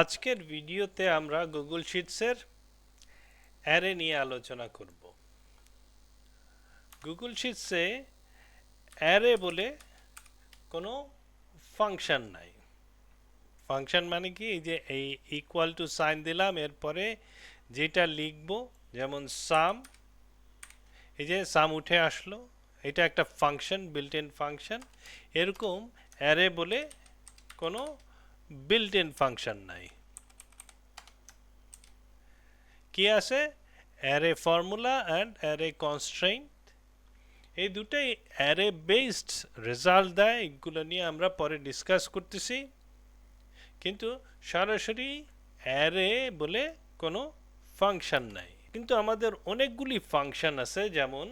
আজকের ভিডিওতে আমরা গুগল শিটসের অ্যারে নিয়ে আলোচনা করব। গুগল শিটসে অ্যারে বলে কোনো ফাংশন নাই। ফাংশন মানে কি? যে এই ইকুয়াল টু সাইন দিলাম, এরপরে যেটা লিখব, যেমন সাম এই যে সাম উঠে আসলো, এটা একটা ফাংশন বিল্ট ইন ফাংশন এরকম অ্যারে বলে কোনো বিল্ট ইন ফাংশন নাই। কি আছে? Array formula and array constraint এই দুটাই অ্যারে বেসড রেজাল্ট দেয়, এগুলো নিয়ে আমরা পরে ডিসকাস করতেছি। কিন্তু সরাসরি অ্যারে বলে কোনো ফাংশন নাই। কিন্তু আমাদের অনেকগুলি ফাংশন আছে, যেমন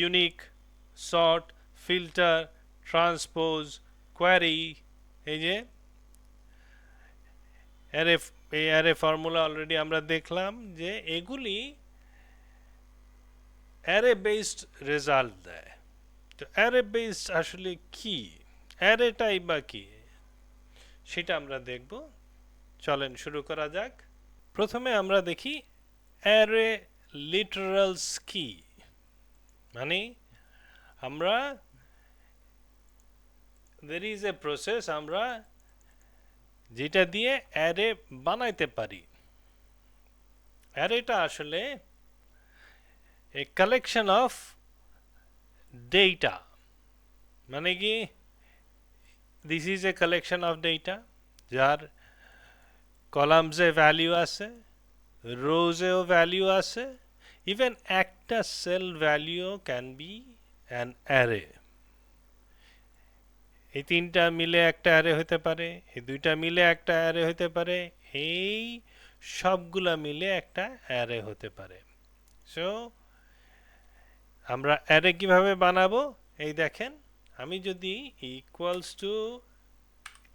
unique sort filter transpose query এই যে, অ্যারে, এই অ্যারে ফর্মুলা অলরেডি আমরা দেখলাম যে এগুলি অ্যারে বেসড রেজাল্ট দেয়। তো অ্যারে বেসড আসলে কি? অ্যারেটাই বা কি? সেটা আমরা দেখব। চলেন শুরু করা যাক। প্রথমে আমরা দেখি অ্যারে লিটারালস কি? মানে আমরা দের ইজ এ প্রসেস আমরা যেটা দিয়ে অ্যারে বানাইতে পারি। অ্যারেটা আসলে এ কালেকশন অফ ডেটা মানে কি this is a collection of data যার কলামসে ভ্যালিউ আছে রোজেও ভ্যালিউ আছে ইভেন একটা cell value can be an array এই তিনটা মিলে একটা অ্যারে হতে পারে, এই দুইটা মিলে একটা অ্যারে হতে পারে, এই সবগুলা মিলে একটা অ্যারে হতে পারে। সো আমরা অ্যারে কীভাবে বানাবো? এই দেখেন, আমি যদি equals to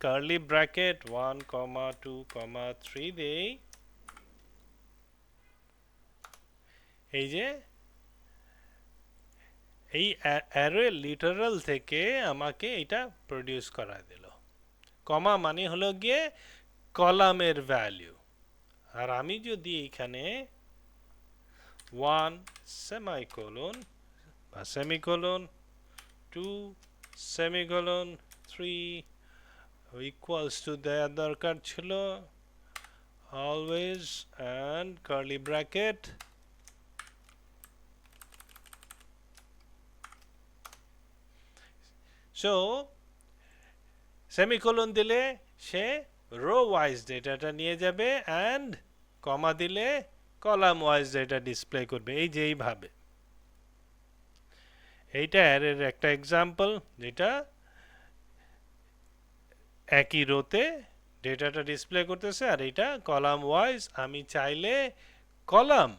curly bracket one comma two comma three দেই, এই যে এই অ্যারে লিটারাল থেকে আমাকে এটা প্রডিউস করা দিল। কমা মানে হলো গিয়ে কলামের ভ্যালিউ আর আমি যদি এখানে ওয়ান সেমাইকোলন বা semicolon two semicolon three equals to দেওয়ার দরকার ছিল। Always and curly bracket so semicolon দিলে সে রো ওয়াইজ ডেটাটা নিয়ে যাবে অ্যান্ড কমা দিলে কলাম ওয়াইজ ডেটা ডিসপ্লে করবে। এই যে এইভাবে এইটা অ্যারের একটা এক্সাম্পল যেটা একই রোতে ডেটাটা ডিসপ্লে করতেছে আর এটা কলাম ওয়াইজ আমি চাইলে কলাম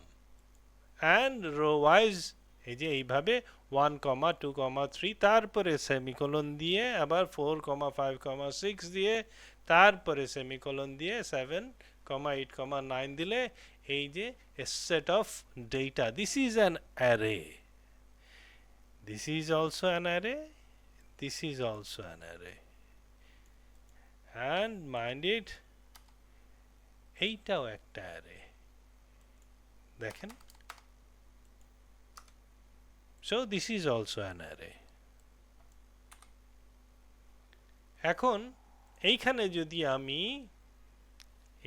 অ্যান্ড রো ওয়াইজ এই যে এইভাবে one comma two comma three তারপরে সেমিকোলন দিয়ে, আবার four comma five comma six দিয়ে, তারপরে সেমিকোলন দিয়ে seven comma eight comma nine দিলে এই যে set of data this is an array this is also an array this is also an array and mind it এইটাও একটা array দেখেন? So this is also an array. এখন এইখানে যদি আমি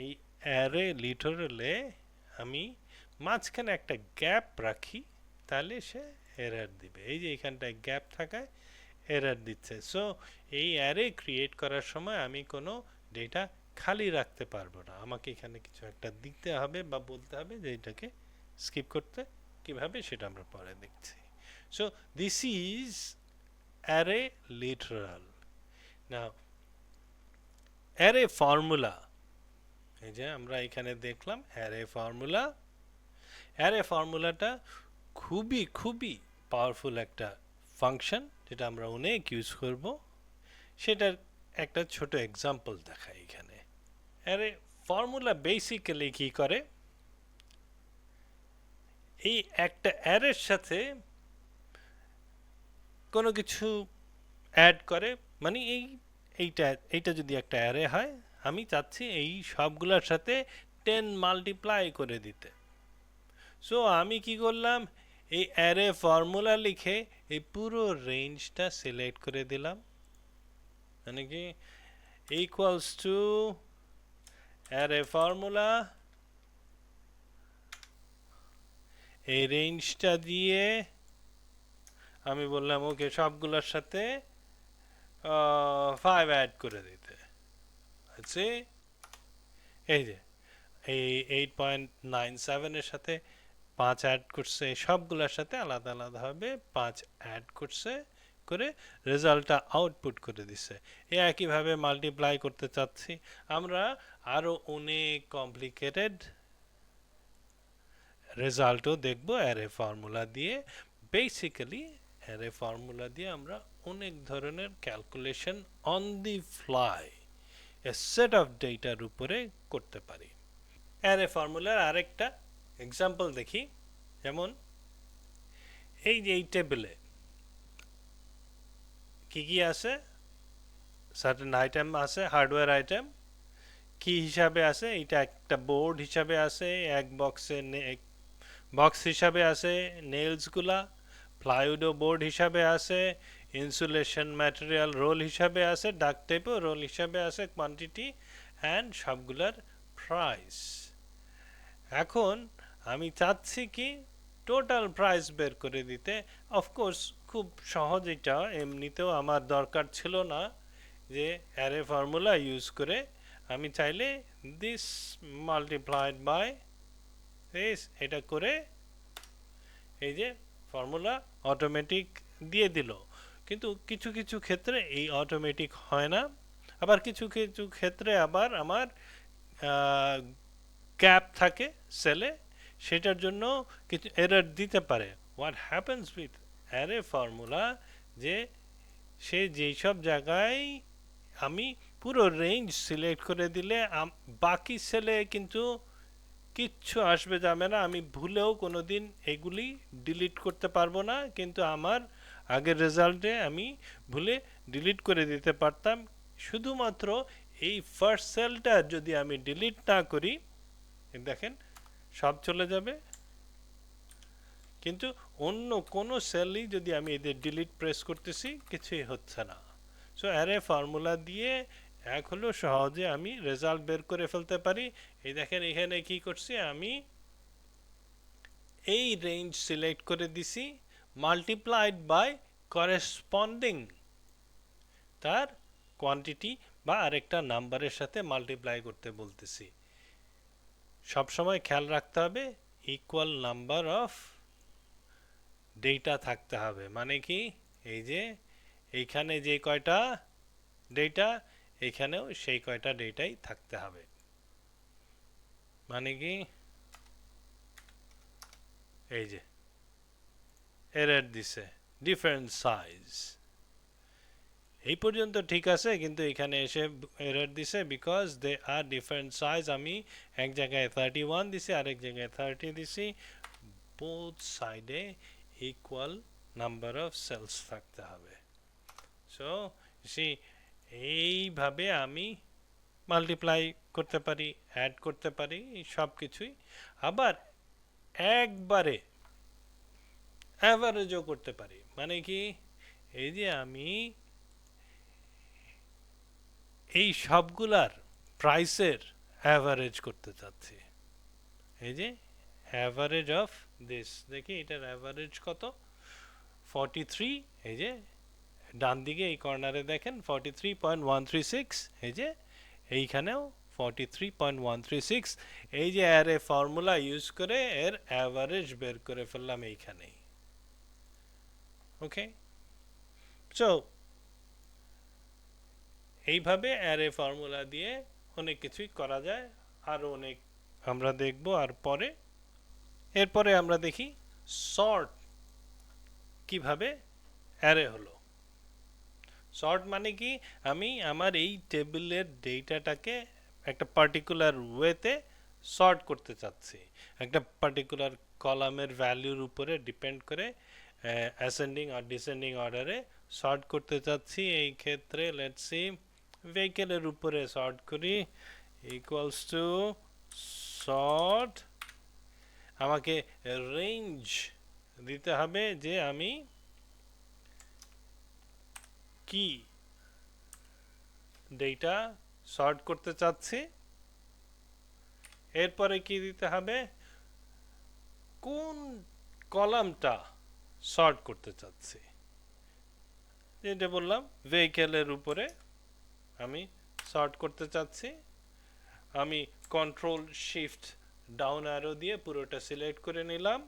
এই অ্যারে লিটারালে আমি মাঝখানে একটা গ্যাপ রাখি, তাহলে সে এরার দিবে। এই যে এইখানটায় গ্যাপ থাকায় এরার দিচ্ছে। সো এই অ্যারে ক্রিয়েট করার সময় আমি কোনো ডেটা খালি রাখতে পারব না। আমাকে এখানে কিছু একটা দিতে হবে বা বলতে হবে যে এটাকে স্কিপ করতে। কীভাবে সেটা আমরা পরে দেখছি। So, this is array literal. Now, array formula, এই যে আমরা এখানে দেখলাম অ্যারে ফর্মুলা অ্যারে ফর্মুলাটা খুবই খুবই পাওয়ারফুল একটা ফাংশন যেটা আমরা অনেক ইউজ করব। সেটার একটা ছোট এক্সাম্পল দেখাই এখানে। অ্যারে ফর্মুলা বেসিক্যালি কি করে? এই একটা অ্যারের সাথে কোনো কিছু অ্যাড করে মানে এই, এইটা এইটা যদি একটা অ্যারে হয়, আমি চাচ্ছি এই সবগুলোর সাথে টেন মাল্টিপ্লাই করে দিতে। সো আমি কি করলাম? এই অ্যারে ফর্মুলা লিখে এই পুরো রেঞ্জটা সিলেক্ট করে দিলাম। মানে কি? ইকুয়ালস টু অ্যারে ফর্মুলা এই রেঞ্জটা দিয়ে আমি বললাম, ওকে, সবগুলোর সাথে ফাইভ অ্যাড করে দিতে। আছে এই যে, এই এইট পয়েন্ট নাইন সেভেনের সাথে পাঁচ অ্যাড করছে, সবগুলোর সাথে আলাদা আলাদাভাবে পাঁচ অ্যাড করছে, করে রেজাল্টটা আউটপুট করে দিছে। এ একইভাবে মাল্টিপ্লাই করতে চাচ্ছি। আমরা আরও অনেক কমপ্লিকেটেড রেজাল্টও দেখব অ্যারে ফর্মুলা দিয়ে। বেসিক্যালি অ্যারে ফর্মুলা দিয়ে আমরা অনেক ধরনের calculation on the fly a set of ডেটার উপরে করতে পারি। অ্যারে ফর্মুলার আরেকটা এক্সাম্পল দেখি, যেমন এই যে এই টেবিলে কি কি আছে? সার্টেন আইটেম আছে হার্ডওয়্যার আইটেম কি হিসাবে আছে? এটা একটা বোর্ড হিসাবে আছে, এক বক্সে বক্স হিসাবে আছে নেলসগুলা প্লাইউডো বোর্ড হিসাবে আছে ইনসুলেশন ম্যাটেরিয়াল রোল হিসাবে আছে ডাক টেপও রোল হিসাবে আছে কোয়ান্টিটি অ্যান্ড সবগুলার প্রাইস এখন আমি চাচ্ছি কি টোটাল প্রাইস বের করে দিতে। অফকোর্স খুব সহজ এটা, এমনিতেও আমার দরকার ছিল না যে অ্যারে ফর্মুলা ইউজ করে আমি চাইলে দিস মাল্টিপ্লাইড বাই এটা করে এই যে ফর্মুলা অটোমেটিক দিয়ে দিল। কিন্তু কিছু কিছু ক্ষেত্রে এই অটোমেটিক হয় না। আবার কিছু কিছু ক্ষেত্রে আবার আমার গ্যাপ থাকে সেলে সেটার জন্য কিছু এরার দিতে পারে। What happens with array formula যে সে যেই সব জায়গায় আমি পুরো রেঞ্জ সিলেক্ট করে দিলে বাকি সেলে কিন্তু কিচ্ছু আসবে যাবে না। আমি ভুলেও কোনো দিন এগুলি ডিলিট করতে পারব না। কিন্তু আমার আগের রেজাল্টে আমি ভুলে ডিলিট করে দিতে পারতাম। শুধুমাত্র এই ফার্স্ট সেলটা যদি আমি ডিলিট না করি দেখেন, সব চলে যাবে। কিন্তু অন্য কোনো সেলই যদি আমি এদের ডিলিট প্রেস করতেছি, কিছুই হচ্ছে না। সো অ্যারে ফর্মুলা দিয়ে এক হলো সহজে আমি রেজাল্ট বের করে ফেলতে পারি। এই দেখেন এখানে কি করছি আমি? এই রেঞ্জ সিলেক্ট করে দিছি মাল্টিপ্লাইড বাই করেসপন্ডিং তার কোয়ান্টিটি বা আরেকটা নাম্বারের সাথে মাল্টিপ্লাই করতে বলতেছি। সবসময় খেয়াল রাখতে হবে ইকুয়াল নাম্বার অফ ডেটা থাকতে হবে। মানে কি? এই যে, এইখানে যে কয়টা? ডেটা এখানেও সেই কয়টা ডেটাই থাকতে হবে। মানে কি? এই যে, এরর দিছে ডিফারেন্ট সাইজ এই পর্যন্ত ঠিক আছে, কিন্তু এখানে এসে এরর দিছে because they are different size আমি এক জায়গায় থার্টি ওয়ান দিছি, আরেক জায়গায় থার্টি দিছি। বোথ সাইডে ইকুয়াল নাম্বার অফ সেলস থাকতে হবে। সো সি এইভাবে আমি মাল্টিপ্লাই করতে পারি অ্যাড করতে পারি সব কিছুই আবার একবারে অ্যাভারেজও করতে পারি। মানে কি? এই যে আমি এই সবগুলার প্রাইসের অ্যাভারেজ করতে চাচ্ছি। এই যে অ্যাভারেজ অফ দিস দেখি এটার অ্যাভারেজ কত? ফর্টি থ্রি এই যে ডান দিকে এই কর্নারে দেখেন forty three point one three six এই যে এইখানেও forty three point one three six এই যে অ্যারে ফর্মুলা ইউজ করে এর অ্যাভারেজ বের করে ফেললাম এইখানেই। ওকে সো এইভাবে অ্যারে ফর্মুলা দিয়ে অনেক কিছুই করা যায় আরও অনেক আমরা দেখব আর পরে। এরপরে আমরা দেখি শর্ট কীভাবে অ্যারে হলো। শর্ট মানে কি? আমি আমার এই টেবিলের ডেটাটাকে একটা পার্টিকুলার ওয়েতে শর্ট করতে চাচ্ছি। একটা পার্টিকুলার কলামের ভ্যালুর উপরে ডিপেন্ড করে অ্যাসেন্ডিং আর ডিসেন্ডিং অর্ডারে শর্ট করতে চাচ্ছি। এই ক্ষেত্রে লেটস ভেহিকেলের উপরে সর্ট করি ইকুয়ালস টু সর্ট আমাকে রেঞ্জ দিতে হবে যে আমি কি ডেটা শর্ট করতে চাচ্ছি, এরপরে কি দিতে হবে? কোন কলামটা শর্ট করতে চাচ্ছি? যেটা বললাম ভেহিকেলের উপরে আমি শর্ট করতে চাচ্ছি। আমি কন্ট্রোল শিফট ডাউন অ্যারো দিয়ে পুরোটা সিলেক্ট করে নিলাম।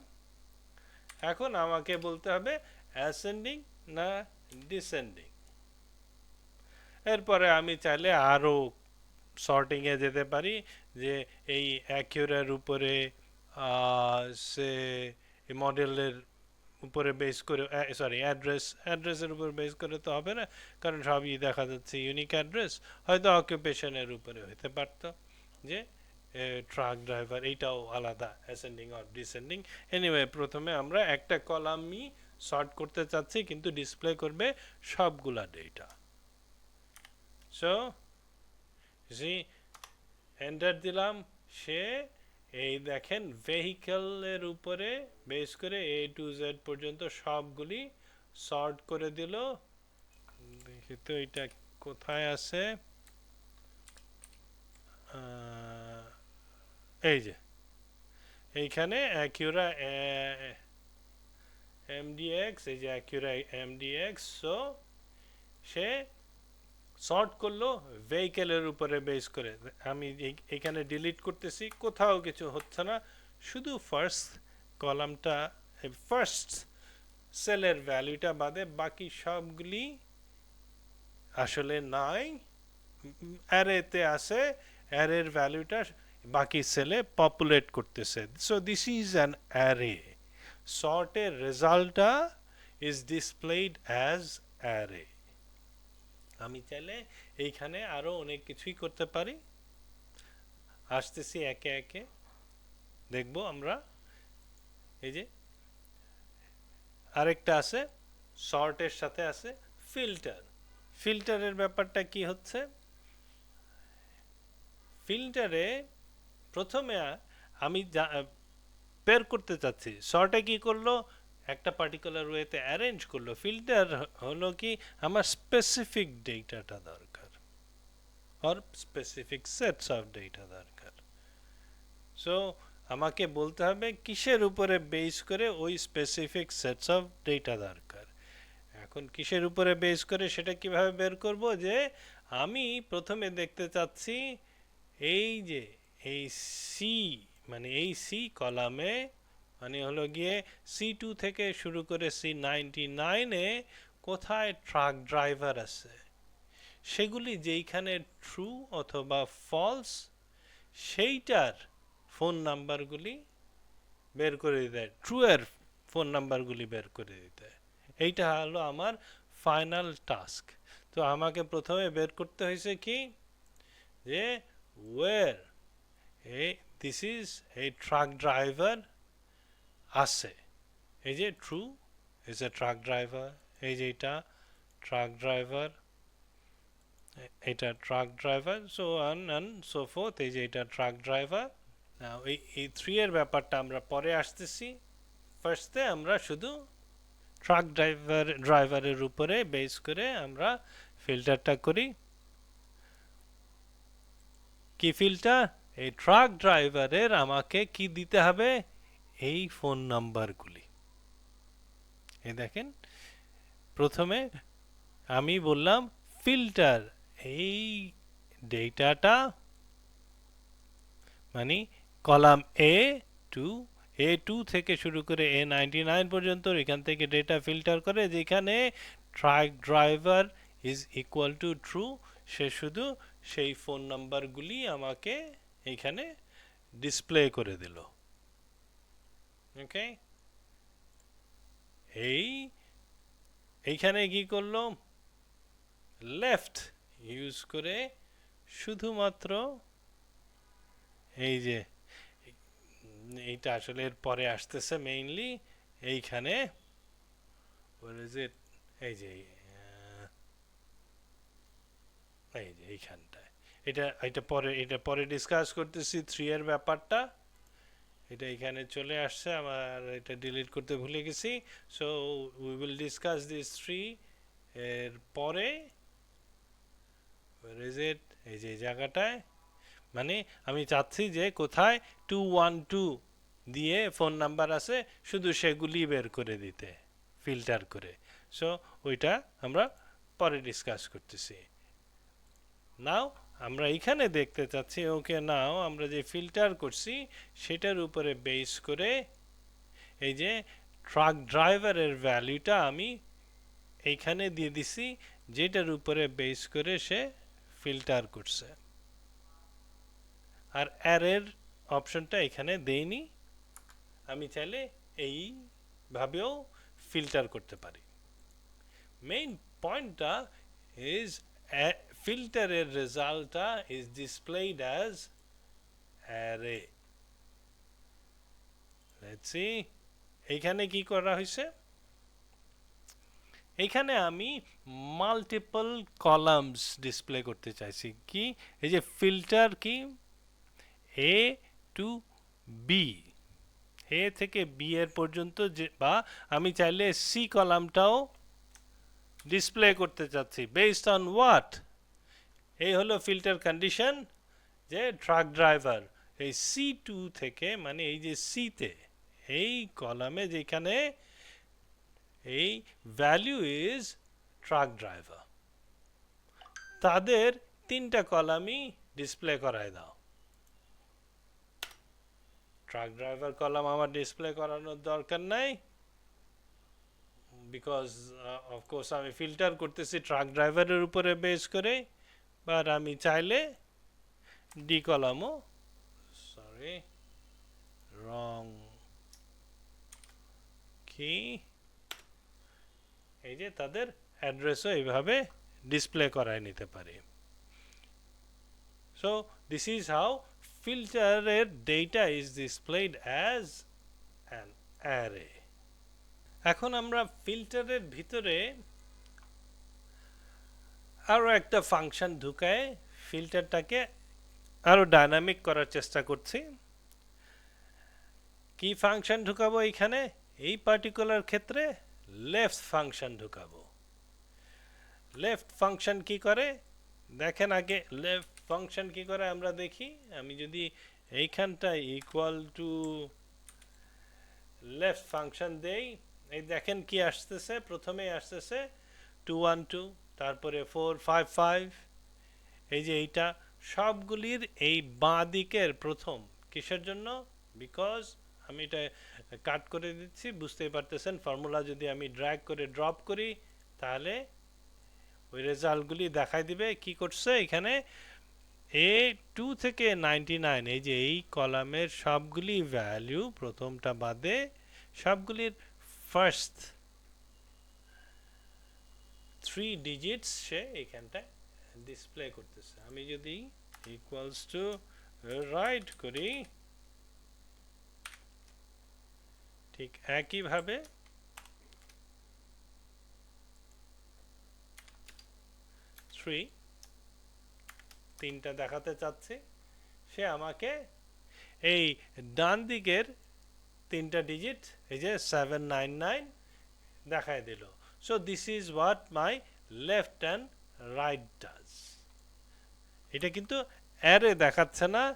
এখন আমাকে বলতে হবে অ্যাসেন্ডিং না ডিসেন্ডিং এরপরে আমি চাইলে আরও শর্টিংয়ে যেতে পারি যে এই অ্যাকিউরের উপরে সে মডেলের উপরে বেস করে সরি অ্যাড্রেস অ্যাড্রেসের উপর বেস করে তো হবে না, কারণ সবই দেখা যাচ্ছে ইউনিক অ্যাড্রেস হয়তো অকুপেশনের উপরে হতে পারতো যে ট্রাক ড্রাইভার এইটাও আলাদা অ্যাসেন্ডিং অর ডিসেন্ডিং এনিওয়ে প্রথমে আমরা একটা কলামই শর্ট করতে চাচ্ছি, কিন্তু ডিসপ্লে করবে সবগুলা ডেটা সো জি এন্টার দিলাম। সে এই দেখেন ভেহিকেলের উপরে বেস করে এ টু জেড পর্যন্ত সবগুলি সর্ট করে দিল। দেখি তো এটা কোথায় আছে? এই যে, এইখানে অ্যাকিউরা এমডিএক্স এই যে অ্যাকিউরা এমডিএক্স সো সে সর্ট করল ভেহিকেলের উপরে বেস করে। আমি এখানে ডিলিট করতেছি, কোথাও কিছু হচ্ছে না। শুধু ফার্স্ট কলামটা ফার্স্ট সেলের ভ্যালুটা বাদে বাকি সবগুলি আসলে নাই। অ্যারেতে আছে অ্যারের ভ্যালুটা বাকি সেলে পপুলেট করতেছে। So this is an array সর্টের রেজাল্টটা ইজ ডিসপ্লেড অ্যাজ অ্যারে আমি চাইলে এইখানে আরও অনেক কিছুই করতে পারি। আসতেছি একে একে। দেখব আমরা। এই যে আরেকটা আছে শর্টের সাথে আছে ফিল্টার ফিল্টারের ব্যাপারটা কি হচ্ছে? ফিল্টারে প্রথমে আমি বের করতে চাচ্ছি। শর্টে কি করল? একটা পার্টিকুলার ওয়েতে অ্যারেঞ্জ করল। ফিল্টার হলো কি, আমার স্পেসিফিক ডেটাটা দরকার। Or specific sets of data দরকার। সো আমাকে বলতে হবে কিসের উপরে বেস করে ওই স্পেসিফিক সেটস অফ ডেটা দরকার। এখন কিসের উপরে বেস করে সেটা কীভাবে বের করব? যে আমি প্রথমে দেখতে চাচ্ছি এই যে, এই সি মানে এই সি কলামে মানে হলো গিয়ে সি টু থেকে শুরু করে সি নাইনটি নাইনে কোথায় ট্রাক ড্রাইভার আছে? সেগুলি যেইখানে ট্রু অথবা ফলস সেইটার ফোন নাম্বারগুলি বের করে দিতে ট্রু এর ফোন নাম্বারগুলি বের করে দিতে। এইটা হলো আমার ফাইনাল টাস্ক তো আমাকে প্রথমে বের করতে হয়েছে কি? যে where a this is a truck driver আছে। এই যে true is a truck driver এই যে এটা ট্রাক ড্রাইভার এটা ট্রাক ড্রাইভার সো আন আন সো ফোর্থ এই যে এটা ট্রাক ড্রাইভার এই এই থ্রি এর ব্যাপারটা আমরা পরে আসতেছি। ফার্স্টে আমরা শুধু ট্রাক ড্রাইভার ড্রাইভারের উপরে বেস করে আমরা ফিল্টারটা করি। কি ফিল্টার এই ট্রাক ড্রাইভারের আমাকে কি দিতে হবে? এই ফোন নাম্বারগুলি এই দেখেন, প্রথমে আমি বললাম, ফিল্টার। এই ডেটাটা মানে column A two A two থেকে শুরু করে এ নাইনটি নাইন পর্যন্ত এখান থেকে ডেটা ফিল্টার করে যেখানে truck driver is equal to true সে শুধু সেই ফোন নাম্বারগুলি আমাকে এখানে ডিসপ্লে করে দিল। ওকে এই, এইখানে কি করল লেফট ইউজ করে শুধুমাত্র এই যে, এইটা আসলে এর পরে আসতেছে মেইনলি এইখানে? এই যে এই যে এইখানটায়। এটা এটা পরে এটা পরে ডিসকাস করতেছি থ্রি এর ব্যাপারটা। এটা এখানে চলে আসছে, আমার এটা ডিলিট করতে ভুলে গেছি। So we will discuss this three এর পরে ইজ ইট এই যে জায়গাটায়। মানে আমি চাচ্ছি যে কোথায় টু ওয়ান টু দিয়ে ফোন নাম্বার আছে, শুধু সেগুলি বের করে দিতে ফিল্টার করে। সো ওইটা আমরা পরে ডিসকাস করতেছি। নাও আমরা এখানে দেখতে চাচ্ছি, ওকে নাও, আমরা যে ফিল্টার করছি সেটার উপরে বেস করে এই যে ট্রাক ড্রাইভারের ভ্যালুটা আমি এইখানে দিয়ে দিছি, যেটার উপরে বেস করে সে ফিল্টার করছে। আর অ্যারের অপশনটা এখানে দেইনি, আমি চাইলে এইভাবেও ফিল্টার করতে পারি। মেইন পয়েন্টটা ইজ ফিল্টারের রেজাল্টটা is displayed as array let's see এইখানে কি করা হয়েছে? এখানে আমি মাল্টিপল কলামস ডিসপ্লে করতে চাইছি। কি? এই যে ফিল্টার কি? এ টু বি এ থেকে বি এর পর্যন্ত যে, বা আমি চাইলে সি কলামটাও ডিসপ্লে করতে চাচ্ছি। বেসড অন হোয়াট এই হলো ফিল্টার কন্ডিশন যে ট্রাক ড্রাইভার এই সি টু থেকে মানে এই যে সিতে এই কলামে যেখানে এই ভ্যালু ইজ ট্রাক ড্রাইভার তাদের তিনটা কলামই ডিসপ্লে করায় দাও। ট্রাক ড্রাইভার কলাম আমার ডিসপ্লে করানোর দরকার নাই। বিকজ অফকোর্স আমি ফিল্টার করতেছি ট্রাক ড্রাইভারের উপরে বেস করে। বাট আমি চাইলে ডি কলামও সরি রং কি এই যে তাদের অ্যাড্রেসও এইভাবে ডিসপ্লে করায় নিতে পারি। So this is how ফিল্টারের data is displayed as an array এখন আমরা ফিল্টারের ভিতরে আরও একটা ফাংশন ঢুকায় ফিল্টারটাকে আরও ডাইনামিক করার চেষ্টা করছি। কি ফাংশন ঢুকাবো এখানে এই পার্টিকুলার ক্ষেত্রে লেফট ফাংশন ঢুকাবো। লেফট ফাংশন কি করে? দেখেন আগে লেফট ফাংশন কি করে আমরা দেখি। আমি যদি এইখানটা ইকুয়াল টু লেফট ফাংশন দেই, এই দেখেন কি আসতেছে? প্রথমেই আসতেছে টু ওয়ান টু তারপরে ফোর ফাইভ ফাইভ এই যে এইটা, সবগুলির এই বাঁ দিকের প্রথম। কিসের জন্য? বিকজ আমি এটা কাট করে দিচ্ছি, বুঝতেই পারতেছেন ফর্মুলা যদি আমি ড্র্যাগ করে ড্রপ করি, তাহলে ওই রেজাল্টগুলি দেখাই দিবে। কি করছে এখানে? এ টু থেকে নাইনটি নাইন এই যে এই কলামের সবগুলি ভ্যালু প্রথমটা বাদে সবগুলির ফার্স্ট থ্রি ডিজিটস সে এখানটায় ডিসপ্লে করতেছে। আমি যদি ইকুয়ালস টু রাইট করি, ঠিক একইভাবে থ্রি তিনটা দেখাতে চাচ্ছে, সে আমাকে এই ডান দিকের তিনটা ডিজিট এই যে সেভেন নাইন নাইন দেখায় দিল। So this is what my left and right does এটা কিন্তু অ্যারে দেখাচ্ছে না।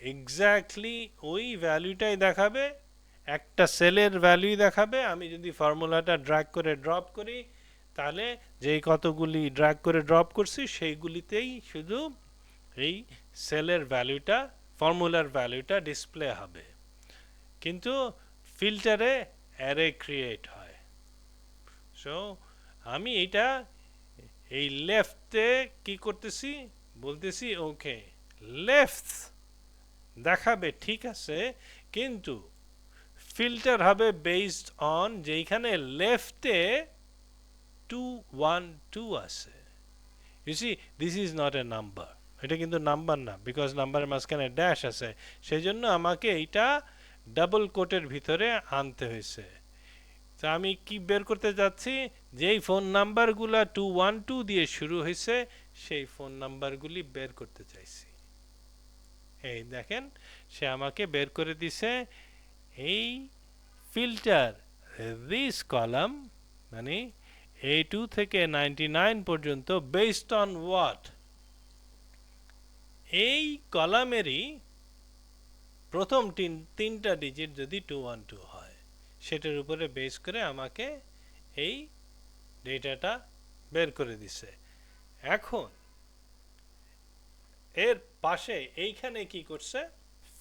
এক্স্যাক্টলি ওই ভ্যালুটাই দেখাবে। একটা সেলের ভ্যালুই দেখাবে। আমি যদি ফর্মুলাটা ড্র্যাগ করে ড্রপ করি, তাহলে যেই কতগুলি ড্র্যাগ করে ড্রপ করছি, সেইগুলিতেই শুধু এই সেলের ভ্যালুটা ফর্মুলার ভ্যালুটা ডিসপ্লে হবে। কিন্তু ফিল্টারে অ্যারে ক্রিয়েট হয়। সো আমি এটা এই লেফটে কি করতেছি? বলতেছি ওকে লেফট দেখাবে, ঠিক আছে, কিন্তু ফিল্টার হবে বেসড অন যেইখানে লেফটে টু ওয়ান টু আছে। You see this is not a number এটা কিন্তু নাম্বার না বিকজ নাম্বারের মাঝখানে ড্যাশ আছে। সেই জন্য আমাকে এইটা ডাবল কোটের ভিতরে আনতে হয়েছে। তা আমি কি বের করতে যাচ্ছি? যেই ফোন নাম্বারগুলো টু ওয়ান টু দিয়ে শুরু হয়েছে সেই ফোন নাম্বারগুলি বের করতে চাইছি। এই দেখেন, সে আমাকে বের করে দিছে। এই ফিল্টার দিস কলাম মানে এ টু থেকে নাইনটি নাইন পর্যন্ত বেসড অন ওয়াট এই কলামেরই প্রথম তিন, তিনটা ডিজিট যদি টু ওয়ান টু হয়। সেটার উপরে বেস করে আমাকে এই ডেটাটা বের করে দিছে। এখন এর পাশে এইখানে কি করছে?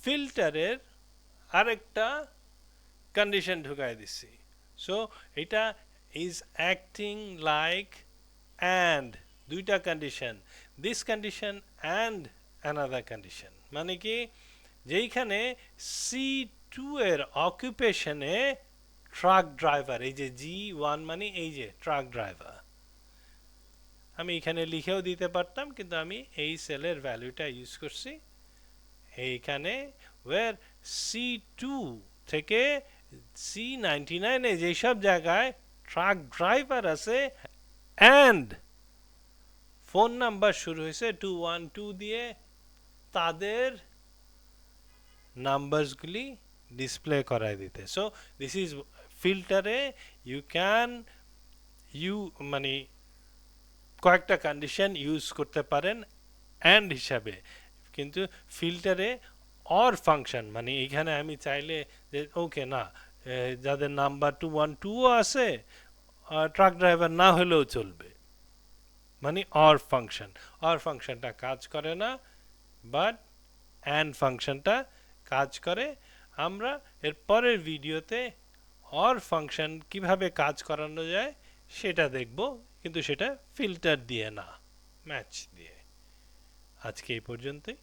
ফিল্টারের আরেকটা কন্ডিশন ঢুকাই দিছি। সো এটা ইজ অ্যাক্টিং লাইক অ্যান্ড দুইটা condition this condition and another condition মানে কি? যেইখানে সি টু এর অকুপেশনে ট্রাক ড্রাইভার এই যে জি ওয়ান মানে এই যে ট্রাক ড্রাইভার আমি এখানে লিখেও দিতে পারতাম, কিন্তু আমি এই সেলের ভ্যালুটা ইউজ করছি। এইখানে ওয়ার সি টু থেকে সি নাইনটি নাইনে যেসব জায়গায় ট্রাক ড্রাইভার আছে অ্যান্ড ফোন নাম্বার শুরু হয়েছে টু ওয়ান টু দিয়ে, তাদের নাম্বারসগুলি ডিসপ্লে করায় দিতে। সো দিস ইজ ফিল্টারে ইউ ক্যান ইউ মানে কয়েকটা কন্ডিশন ইউজ করতে পারেন অ্যান্ড হিসাবে। কিন্তু ফিল্টারে অর ফাংশন মানে এখানে আমি চাইলে যে ওকে না যাদের নাম্বার টু ওয়ান টুও আছে ট্রাক ড্রাইভার না হলেও চলবে। মানে অর ফাংশন অর ফাংশনটা কাজ করে না বাট অ্যান্ড ফাংশনটা কাজ করে আমরা এর পরের ভিডিওতে অর ফাংশন কীভাবে কাজ করানো যায় সেটা দেখব, কিন্তু সেটা ফিল্টার দিয়ে না ম্যাচ দিয়ে। আজকে এই পর্যন্তই।